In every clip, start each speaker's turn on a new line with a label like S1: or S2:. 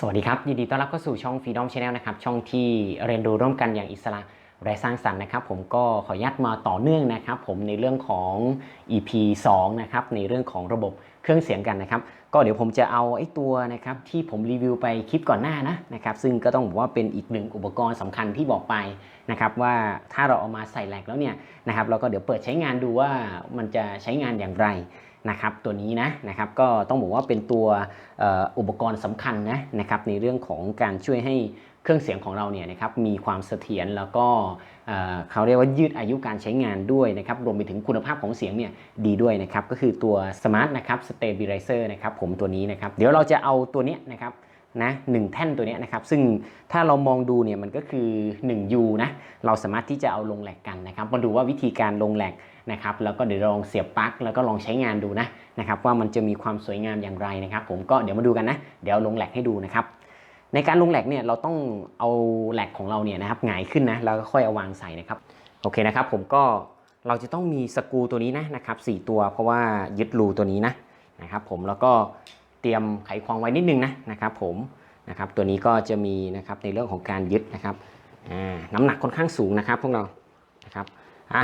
S1: สวัสดีครับ ยินดีต้อนรับเข้าสู่ช่อง Freedom Channel นะครับ ช่องที่เรียนรู้ร่วมกันอย่างอิสระและสร้างสรรค์นะครับ ผมก็ขออนุญาตมาต่อเนื่องนะครับ ผมในเรื่องของ EP 2 นะครับ ในเรื่องของระบบ เครื่องเสียงกันนะครับ ก็เดี๋ยวผมจะเอาไอ้ตัวนะครับที่ผมรีวิวไปคลิปก่อนหน้านะนะครับ ซึ่งก็ต้องบอกว่าเป็นอีกหนึ่งอุปกรณ์สำคัญที่บอกไปนะครับว่าถ้าเราเอามาใส่แหลกแล้วเนี่ยนะครับเราก็เดี๋ยวเปิดใช้งานดูว่ามันจะใช้งานอย่างไรนะครับตัวนี้นะนะครับก็ต้องบอกว่าเป็นตัวอุปกรณ์สำคัญนะนะครับในเรื่องของการช่วยให้ เครื่องเสียงของเราเนี่ยนะครับมีความเสถียรแล้วก็เขาเรียกว่ายืดอายุการใช้งานด้วยนะครับรวมไปถึงคุณภาพของเสียงเนี่ยดีด้วยนะครับก็คือตัว Smart นะครับ Stabilizer นะครับผมตัวนี้นะครับเดี๋ยวเราจะเอาตัวนี้นะครับนะหนึ่งแท่นตัวนี้นะครับ ซึ่งถ้าเรามองดูเนี่ยมันก็คือ 1U นะเราสามารถที่จะเอาลงแหลกกันนะครับมาดูว่าวิธีการลงแหลกนะครับแล้วก็เดี๋ยวลองเสียบปลั๊กแล้วก็ลองใช้งานดูนะนะครับว่ามันจะมีความสวยงามอย่างไรนะครับ ผมก็เดี๋ยวมาดูกันนะ เดี๋ยวลงแหลกให้ดูนะครับ ในการลงแหลกเนี่ยเราต้องเอาแหลกของเราเนี่ยนะครับหงายขึ้นนะแล้วก็ค่อยเอาวางใส่นะครับโอเคนะครับ ผมก็เราจะต้องมีสกรูตัวนี้นะนะครับสตัวเพราะว่ายึดรูตัวนี้นะนะครับ ผมแล้วก็เตรียมไขควงไว้นิดนึงนะนะครับ ผมนะครับตัวนี้ก็จะมีนะครับในเรื่องของการยึดนะครับน้ำหนักค่อนข้างสูงนะครับพวกเรานะครับอะ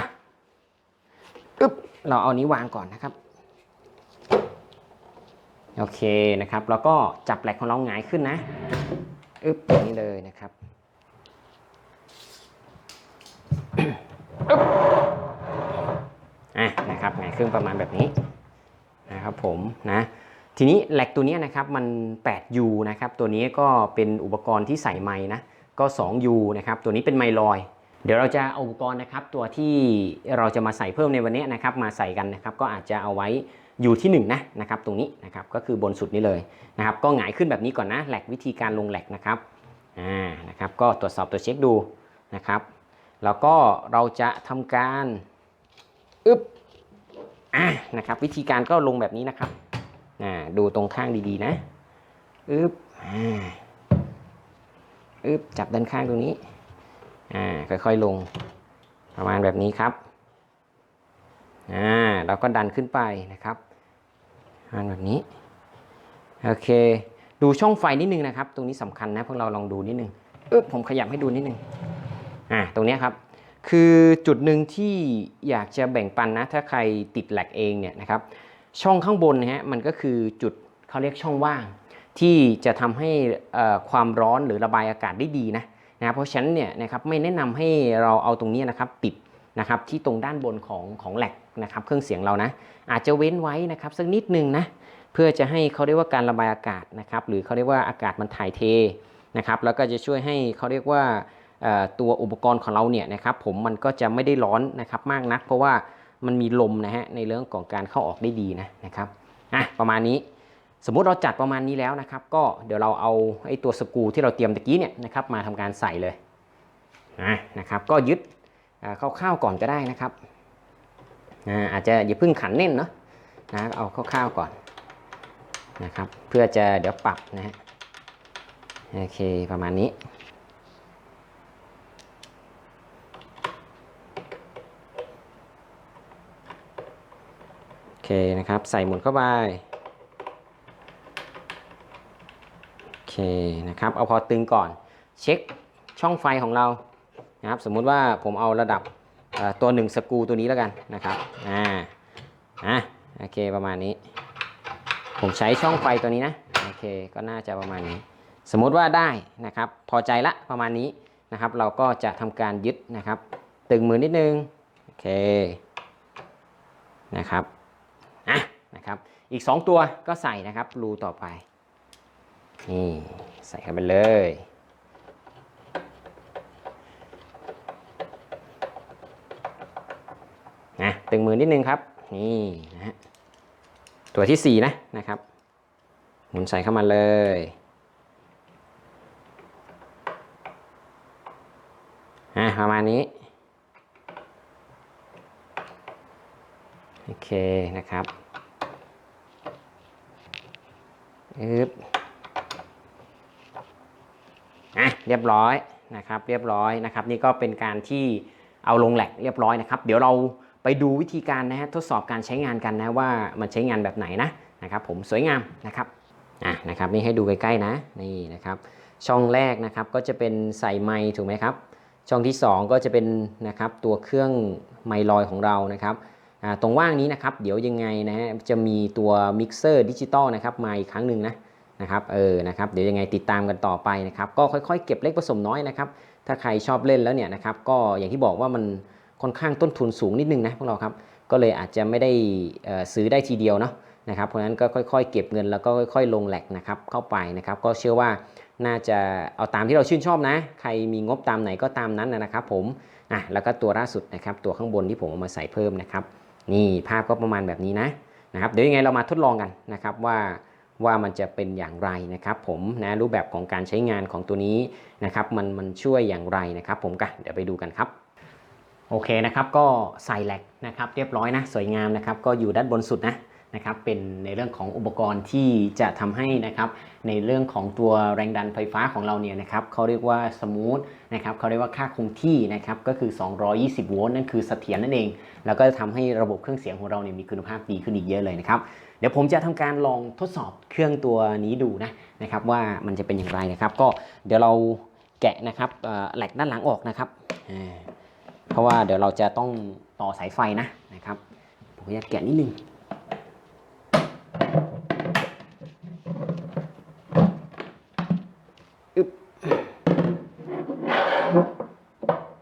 S1: อึ๊บเราเอานี้วางก่อนนะครับ โอเคนะครับ แล้วก็จับแหลกของเราหงายขึ้นนะอึ๊บอย่างนี้เลยนะครับอึ๊บอะนะครับหงายขึ้นประมาณแบบนี้นะครับผมนะทีนี้แหลกตัวนี้นะครับมัน 8U นะครับตัวนี้ก็เป็นอุปกรณ์ที่ใส่ไม้นะก็ 2U นะครับตัวนี้เป็นไมลอย เดี๋ยวเราจะเอาอุปกรณ์นะครับตัวที่เราจะมาใส่เพิ่มในวันนี้นะครับมาใส่กันนะครับก็อาจจะเอาไว้ อยู่ที่1นงนะนะครับตรงนี้นะครับก็คือบนสุดนี้เลยนะครับก็หงายขึ้นแบบนี้ก่อนนะแหลกวิธีการลงแหลกนะครับอ่านะครับก็ตรวจสอบตัวเช็คดูนะครับ แล้วก็เราจะทำการอึบอ่านะครับวิธีการก็ลงแบบนี้นะครับอ่าดูตรงข้างดีๆนะอึบอ่าอึบจับด้านข้างตรงนี้อ่าค่อยๆลงประมาณแบบนี้ครับอ่าเราก็ดันขึ้นไปนะครับ ประมาแบบนี้ โอเค ดูช่องไฟนิดนึงนะครับ ตรงนี้สำคัญนะพวกเราลองดูนิดนึงเออผมขยับให้ดูนิดนึงอ่าตรงนี้ครับ คือจุดหนึ่งที่อยากจะแบ่งปันนะ ถ้าใครติดแหลกเองเนี่ยนะครับ ช่องข้างบนนะฮะมันก็คือจุดเขาเรียกช่องว่าง ที่จะทำให้อ่อความร้อนหรือระบายอากาศได้ดีนะนะเพราะฉะนั้นเนี่ยนะครับไม่แนะนำให้เราเอาตรงนี้นะครับติด นะครับที่ตรงด้านบนของของแหลกนะครับเครื่องเสียงเรานะอาจจะเว้นไว้นะครับสักนิดนึงนะเพื่อจะให้เขาเรียกว่าการระบายอากาศนะครับหรือเขาเรียกว่าอากาศมันถ่ายเทนะครับแล้วก็จะช่วยให้เขาเรียกว่าตัวอุปกรณ์ของเราเนี่ยนะครับผมมันก็จะไม่ได้ร้อนนะครับมากนัก เพราะว่ามันมีลมนะฮะในเรื่องของการเข้าออกได้ดีนะนะครับอะประมาณนี้สมมุติเราจัดประมาณนี้แล้วนะครับ ก็เดี๋ยวเราเอาไอ้ตัวสกูที่เราเตรียมตะกี้เนี่ยนะครับมาทำการใส่เลยนะนะครับก็ยึด คร่าวๆก่อนก็ได้นะครับอาจจะอย่าเพิ่งขันแน่นเนาะนะเอาคร่าวๆก่อนนะครับ เพื่อจะเดี๋ยวปรับนะฮะโอเคประมาณนี้โอเคนะครับใส่หมุนเข้าไปโอเคนะครับเอาพอตึงก่อน เช็คช่องไฟของเรา นะครับสมมุติว่าผมเอาระดับตัวหนึ่งสกูตัวนี้แล้วกันนะครับอ่าอะโอเคประมาณนี้ ผมใช้ช่องไฟตัวนี้นะโอเคก็น่าจะประมาณนี้ สมมุติว่าได้นะครับพอใจละประมาณนี้นะครับ เราก็จะทำการยึดนะครับ ตึงมือนิดนึงโอเคนะครับอะนะครับอีก 2 ตัวก็ใส่นะครับรูต่อไปนี่ใส่เข้าไปเลยนะ ตึงมือนิดนึงครับ นี่นะฮะตัวที่ 4 นะนะครับ หมุนใส่เข้ามาเลย อะประมาณนี้ โอเคนะครับอึ๊บอะเรียบร้อยนะครับ เรียบร้อยนะครับ นี่ก็เป็นการที่เอาลงแหลกเรียบร้อยนะครับ เดี๋ยวเรา ไปดูวิธีการนะฮะทดสอบการใช้งานกันนะว่ามันใช้งานแบบไหนนะนะครับผมสวยงามนะครับอะนะครับนี่ให้ดูใกล้ๆนะนี่นะครับช่องแรกนะครับก็จะเป็นใส่ไมค์ถูกไหมครับช่องที่ 2 ก็จะเป็นนะครับตัวเครื่องไมลอยของเรานะครับอ่าตรงว่างนี้นะครับเดี๋ยวยังไงนะฮะจะมีตัวมิกเซอร์ดิจิตอลนะครับมาอีกครั้งหนึ่งนะนะครับเออนะครับเดี๋ยวยังไงติดตามกันต่อไปนะครับก็ค่อยๆ เก็บเล็กผสมน้อยนะครับถ้าใครชอบเล่นแล้วเนี่ยนะครับก็อย่างที่บอกว่ามัน ค่อนข้างต้นทุนสูงนิดนึงนะพวกเราครับก็เลยอาจจะไม่ได้ซื้อได้ทีเดียวเนาะนะครับเพราะฉะนั้นก็ค่อยๆ เก็บเงินแล้วก็ค่อยๆ ลงแหลกนะครับเข้าไปนะครับก็เชื่อว่าน่าจะเอาตามที่เราชื่นชอบนะ ใครมีงบตามไหนก็ตามนั้นนะครับผมอะแล้วก็ตัวล่าสุดนะครับตัวข้างบนที่ผมเอามาใส่เพิ่มนะครับนี่ภาพก็ประมาณแบบนี้นะนะครับเดี๋ยวยังไงเรามาทดลองกันนะครับว่าว่ามันจะเป็นอย่างไรนะครับผมนะรูปแบบของการใช้งานของตัวนี้นะครับมันมันช่วยอย่างไรนะครับผมกันเดี๋ยวไปดูกันครับ โอเคนะครับก็ใส่แหลกนะครับเรียบร้อยนะสวยงามนะครับก็อยู่ด้านบนสุดนะนะครับเป็นในเรื่องของอุปกรณ์ที่จะทำให้นะครับในเรื่องของตัวแรงดันไฟฟ้าของเราเนี่ยนะครับเขาเรียกว่าสมูทนะครับเขาเรียกว่าค่าคงที่นะครับก็คือ 220 โวลต์นั่นคือเสถียรนั่นเอง แล้วก็จะทำให้ระบบเครื่องเสียงของเราเนี่ยมีคุณภาพดีขึ้นอีกเยอะเลยนะครับเดี๋ยวผมจะทำการลองทดสอบเครื่องตัวนี้ดูนะนะครับว่ามันจะเป็นอย่างไรนะครับ ก็เดี๋ยวเราแกะนะครับแหลกด้านหลังออกนะครับอ่า เพราะว่าเดี๋ยวเราจะต้องต่อสายไฟนะนะครับผมจะแกะนิดนึง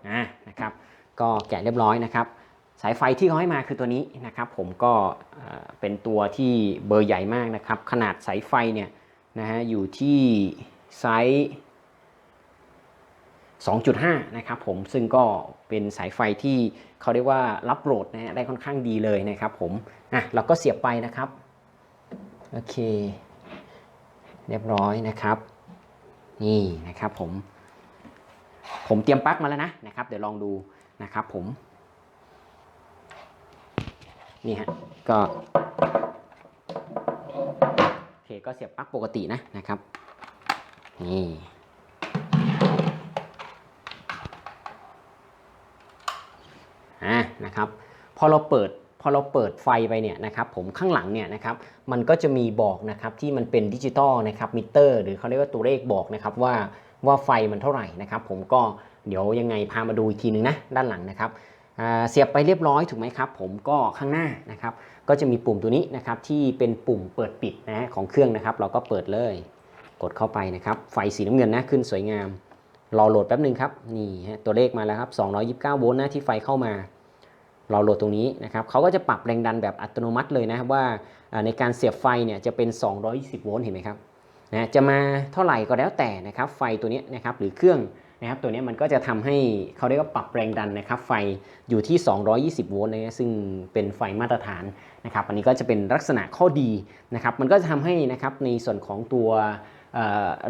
S1: อ่านะครับ ก็แกะเรียบร้อยนะครับ สายไฟที่เขาให้มาคือตัวนี้นะครับ ผมก็เอ่อเป็นตัวที่เบอร์ใหญ่มากนะครับ ขนาดสายไฟเนี่ยนะฮะอยู่ที่ไซส์ 2.5 นะครับผมซึ่งก็เป็นสายไฟที่เขาเรียกว่ารับโหลดนะฮะได้ค่อนข้างดีเลยนะครับผมอะเราก็เสียบไปนะครับโอเค เรียบร้อยนะครับ นี่นะครับผม ผมเตรียมปลั๊กมาแล้วนะนะครับ เดี๋ยวลองดูนะครับผม นี่ฮะก็โอเคก็เสียบปลั๊กปกตินะนะครับ นี่ นะครับพอเราเปิดพอเราเปิดไฟไปเนี่ยนะครับผมข้างหลังเนี่ยนะครับมันก็จะมีบอกนะครับที่มันเป็นดิจิตอลนะครับมิเตอร์หรือเขาเรียกว่าตัวเลขบอกนะครับว่าว่าไฟมันเท่าไหร่นะครับผมก็เดี๋ยวยังไงพามาดูอีกทีนึงนะด้านหลังนะครับเสียบไปเรียบร้อยถูกไหมครับผมก็ข้างหน้านะครับก็จะมีปุ่มตัวนี้นะครับที่เป็นปุ่มเปิดปิดนะของเครื่องนะครับ เราก็เปิดเลยกดเข้าไปนะครับ ไฟสีน้ำเงินนะขึ้นสวยงามรอโหลดแป๊บหนึ่งครับนี่ฮะตัวเลขมาแล้วครับ229โวลต์นะที่ไฟเข้ามา เรอโหลดตรงนี้นะครับเขาก็จะปรับแรงดันแบบอัตโนมัติเลยนะครับว่าในการเสียบไฟเนี่ยจะเป็น 220 โวลต์เห็นไหมครับนะจะมาเท่าไหร่ก็แล้วแต่นะครับไฟตัวนี้นะครับหรือเครื่องนะครับตัวนี้มันก็จะทำให้เขาเรียกว่าปรับแรงดันนะครับไฟอยู่ที่ 220 โวลต์นะซึ่งเป็นไฟมาตรฐานนะครับอันนี้ก็จะเป็นลักษณะข้อดีนะครับมันก็จะทำให้นะครับในส่วนของตัว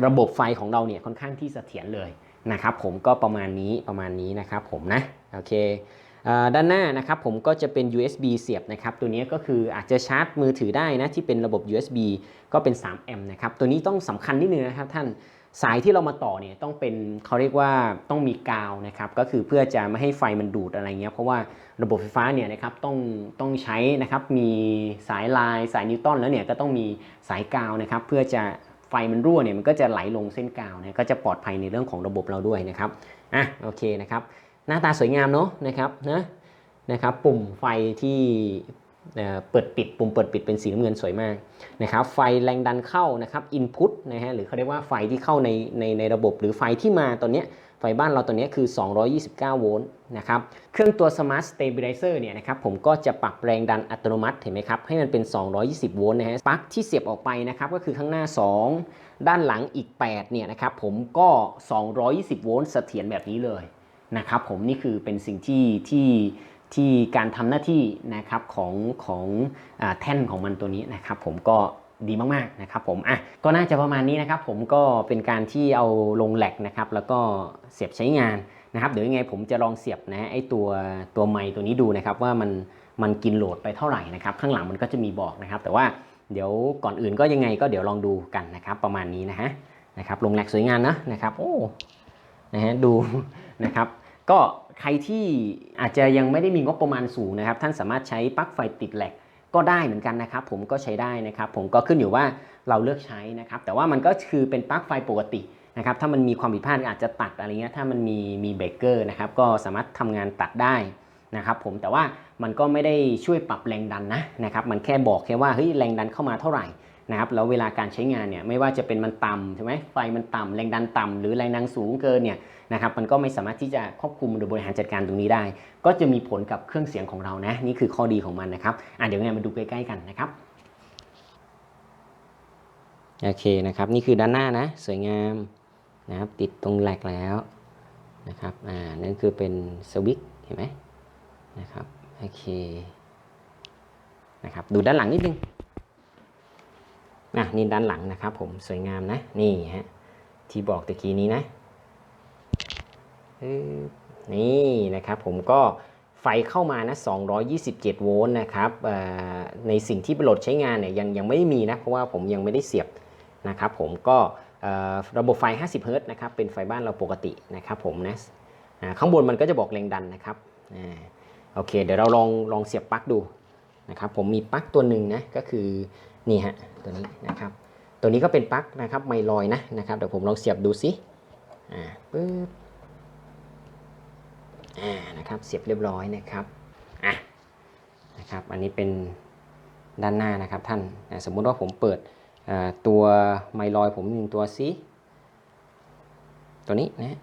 S1: ระบบไฟของเราเนี่ยค่อนข้างที่เสถียรเลยนะครับผมก็ประมาณนี้ประมาณนี้นะครับผมนะโอเค ด้านหน้านะครับผมก็จะเป็น USB เสียบนะครับตัวนี้ก็คืออาจจะชาร์จมือถือได้นะที่เป็นระบบ USB ก็เป็น3แอมป์นะครับตัวนี้ต้องสำคัญนิดนึงนะครับท่านสายที่เรามาต่อเนี่ยต้องเป็นเขาเรียกว่าต้องมีกาวนะครับก็คือเพื่อจะไม่ให้ไฟมันดูดอะไรเงี้ยเพราะว่าระบบไฟฟ้าเนี่ยนะครับต้องต้องใช้นะครับมีสายลายสายนิวตันแล้วเนี่ยก็ต้องมีสายกาวนะครับเพื่อจะไฟมันรั่วเนี่ยมันก็จะไหลลงเส้นกาวนะก็จะปลอดภัยในเรื่องของระบบเราด้วยนะครับอะโอเคนะครับ หน้าตาสวยงามเนาะนะครับนะนะครับปุ่มไฟที่เปิดปิดปุ่มเปิดปิดเป็นสีน้ำเงินสวยมากนะครับไฟแรงดันเข้านะครับอินพุตนะฮะหรือเขาเรียกว่าไฟที่เข้าในในในระบบหรือไฟที่มาตอนนี้ไฟบ้านเราตอนนี้คือ 229 โวลต์นะครับเครื่องตัว Smart Stabilizer เนี่ยนะครับผมก็จะปรับแรงดันอัตโนมัติเห็นไหมครับให้มันเป็น 220 โวลต์นะฮะปลั๊กที่เสียบออกไปนะครับก็คือข้างหน้า 2 ด้านหลังอีก 8 เนี่ยนะครับผมก็ 220 โวลต์เสถียรแบบนี้เลย นะครับผมนี่คือเป็นสิ่งที่ที่ที่การทำหน้าที่นะครับของของอแท่นของมันตัวนี้นะครับ ผมก็ดีมากๆนะครับผมอะก็น่าจะประมาณนี้นะครับ ผมก็เป็นการที่เอาลงแหลกนะครับ แล้วก็เสียบใช้งานนะครับเดี๋ยวยังไงผมจะลองเสียบนะไอตัวตัวไมค์ตัวนี้ดูนะครับ ว่ามันมันกินโหลดไปเท่าไหร่นะครับข้างหลังมันก็จะมีบอกนะครับ แต่ว่าเดี๋ยวก่อนอื่นก็ยังไงก็เดี๋ยวลองดูกันนะครับ ประมาณนี้นะฮะนะครับลงแหลกสวยงามนะนะครับ โอ้นะฮะดูนะครับ ก็ใครที่อาจจะยังไม่ได้มีงบประมาณสูงนะครับ ท่านสามารถใช้ปลั๊กไฟติดแหลกก็ได้เหมือนกันนะครับผมก็ใช้ได้นะครับ ผมก็ขึ้นอยู่ว่าเราเลือกใช้นะครับ แต่ว่ามันก็คือเป็นปลั๊กไฟปกตินะครับ ถ้ามันมีความผิดพลาดอาจจะตัดอะไรเงี้ยถ้ามันมีมีเบรกเกอร์นะครับ ก็สามารถทำงานตัดได้นะครับ ผมแต่ว่ามันก็ไม่ได้ช่วยปรับแรงดันนะนะครับ มันแค่บอกแค่ว่าเฮ้ยแรงดันเข้ามาเท่าไหร่ นะครับแล้วเวลาการใช้งานเนี่ยไม่ว่าจะเป็นมันต่ำใช่ไหมไฟมันต่ำแรงดันต่ำหรือแรงดันสูงเกินเนี่ยนะครับมันก็ไม่สามารถที่จะควบคุมหรือบริหารจัดการตรงนี้ได้ ก็จะมีผลกับเครื่องเสียงของเรานะนี่คือข้อดีของมันนะครับอะเดี๋ยวไงมาดูใกล้ๆกันนะครับโอเคนะครับนี่คือด้านหน้านะสวยงามนะครับติดตรงแหลกแล้วนะครับอ่านั่นคือเป็นสวิตช์เห็นไหมนะครับโอเคนะครับดูด้านหลังนิดนึง อะนี่ด้านหลังนะครับผมสวยงามนะนี่ฮะที่บอกตะกี้นี้นะนี่นะครับผมก็ไฟเข้ามานะ 227 โวลต์นะครับในสิ่งที่โหลดใช้งานเนี่ยยังยังไม่ได้มีนะ เพราะว่าผมยังไม่ได้เสียบนะครับผมก็ระบบไฟ 50 เฮิรตซ์นะครับ เป็นไฟบ้านเราปกตินะครับผมนะข้างบนมันก็จะบอกแรงดันนะครับอโอเค เดี๋ยวเราลองลองเสียบปลั๊กดูนะครับผมมีปลั๊กตัวหนึ่งนะก็คือ นี่ฮะตัวนี้นะครับ ตัวนี้ก็เป็นปลั๊กนะครับไมลอยนะนะครับเดี๋ยวผมลองเสียบดูสิอ่าปึ๊บอ่านะครับเสียบเรียบร้อยนะครับอะนะครับอันนี้เป็นด้านหน้านะครับท่านอะสมมุติว่าผมเปิดตัวไมลอยผมหนึ่งตัวซิตัวนี้นะ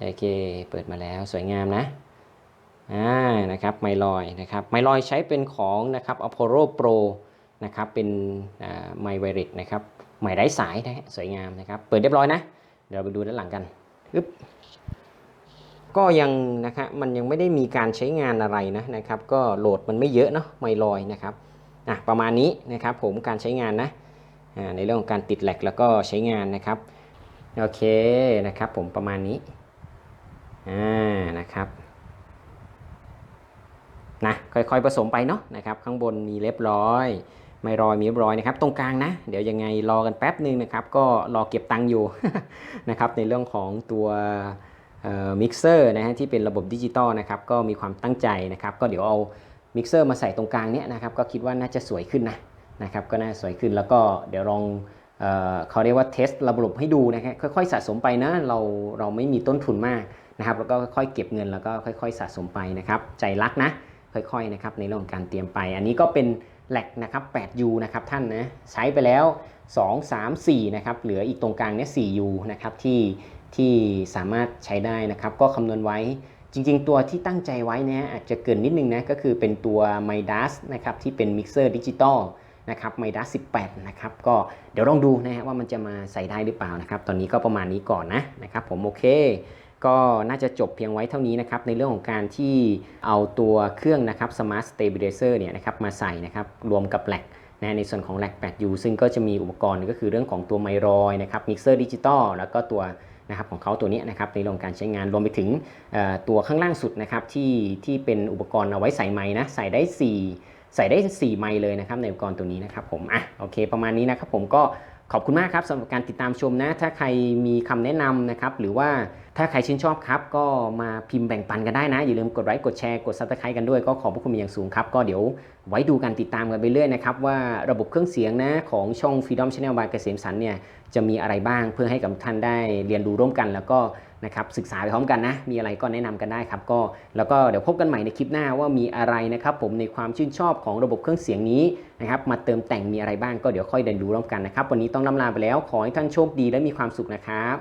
S1: โอเคเปิดมาแล้วสวยงามนะ อ่านะครับไมลอยนะครับไมลอยใช้เป็นของนะครับ Apollo Pro นะครับเป็นไมไวริสนะครับใหม่ไร้สายนะสวยงามนะครับ เปิดเรียบร้อยนะ เดี๋ยวเราไปดูด้านหลังกันอึ๊บก็ยังนะครับมันยังไม่ได้มีการใช้งานอะไรนะนะครับ ก็โหลดมันไม่เยอะเนาะไมลอยนะครับอะประมาณนี้นะครับผมการใช้งานนะอ่าในเรื่องของการติดแหลกแล้วก็ใช้งานนะครับ โอเคนะครับผมประมาณนี้อ่านะครับ นะค่อยๆผสมไปเนาะนะครับข้างบนมีเรียบร้อย ไม่รอยมีเรียบร้อยนะครับตรงกลางนะ เดี๋ยวยังไงรอกันแป๊บหนึ่งนะครับก็รอเก็บตังค์อยู่นะครับในเรื่องของตัวมิกเซอร์นะฮะที่เป็นระบบดิจิตอลนะครับก็มีความตั้งใจนะครับก็เดี๋ยวเอามิกเซอร์มาใส่ตรงกลางเนี้ยนะครับก็คิดว่าน่าจะสวยขึ้นนะนะครับก็น่าสวยขึ้นแล้วก็เดี๋ยวลองเออเขาเรียกว่าเทสระบบให้ดูนะครับค่อยๆสะสมไปนะเราเราไม่มีต้นทุนมากนะครับแล้วก็ค่อยๆเก็บเงินแล้วก็ค่อย ๆ สะสมไปนะครับใจรักนะ ค่อยๆนะครับในเรื่องของการเตรียมไป อันนี้ก็เป็นแหลกนะครับ 8U นะครับท่านนะใช้ไปแล้ว 2 3 4นะครับเหลืออีกตรงกลางเนี่ย 4U นะครับที่ที่สามารถใช้ได้นะครับ ก็คำนวณไว้จริงๆ ตัวที่ตั้งใจไว้นี่ยอาจจะเกินนิดนึงนะก็คือเป็นตัว Midas นะครับที่เป็นมิกเซอร์ดิจิตอลนะครับ Midas 18 นะครับ ก็เดี๋ยวลองดูนะฮะว่ามันจะมาใส่ได้หรือเปล่านะครับ ตอนนี้ก็ประมาณนี้ก่อนนะนะครับผมโอเค ก็น่าจะจบเพียงไว้เท่านี้นะครับในเรื่องของการที่เอาตัวเครื่องนะครับ Smart Stabilizer เนี่ยนะครับมาใส่นะครับรวมกับแหลกนะในส่วนของแหลก 8U ซึ่งก็จะมีอุปกรณ์ก็คือเรื่องของตัวไมรอยนะครับมิกเซอร์ดิจิตอลแล้วก็ตัวนะครับของเขาตัวนี้นะครับในเรื่องงการใช้งานรวมไปถึงตัวข้างล่างสุดนะครับที่ที่เป็นอุปกรณ์เอาไว้ใส่ไม้นะใส่ได้ 4 ใส่ได้ 4 ไมค์เลยนะครับในอุปกรณ์ตัวนี้นะครับผมอะโอเคประมาณนี้นะครับผมก็ ขอบคุณมากครับสำหรับการติดตามชมนะ ถ้าใครมีคำแนะนำนะครับ หรือว่าถ้าใครชื่นชอบครับ ก็มาพิมพ์แบ่งปันกันได้นะ อย่าลืมกดไลค์กดแชร์กดซับสไครต์กันด้วย ก็ขอบพระคุณอย่างสูงครับ ก็เดี๋ยวไว้ดูกันติดตามกันไปเรื่อยนะครับ ว่าระบบเครื่องเสียงนะของช่อง Freedom Channel บายเกษมสันเนี่ย จะมีอะไรบ้างเพื่อให้กับท่านได้เรียนรู้ร่วมกัน แล้วก็นะครับศึกษาไปพร้อมกันนะ มีอะไรก็แนะนำกันได้ครับก็แล้วก็เดี๋ยวพบกันใหม่ในคลิปหน้าว่ามีอะไรนะครับผมในความชื่นชอบของระบบเครื่องเสียงนี้นะครับมาเติมแต่งมีอะไรบ้างก็เดี๋ยวค่อยเรียนรู้ร่วมกันนะครับวันนี้ต้องลำลาไปแล้วขอให้ท่านโชคดีและมีความสุขนะครับ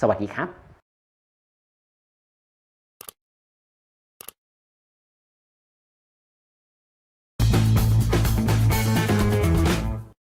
S1: สวัสดีครับ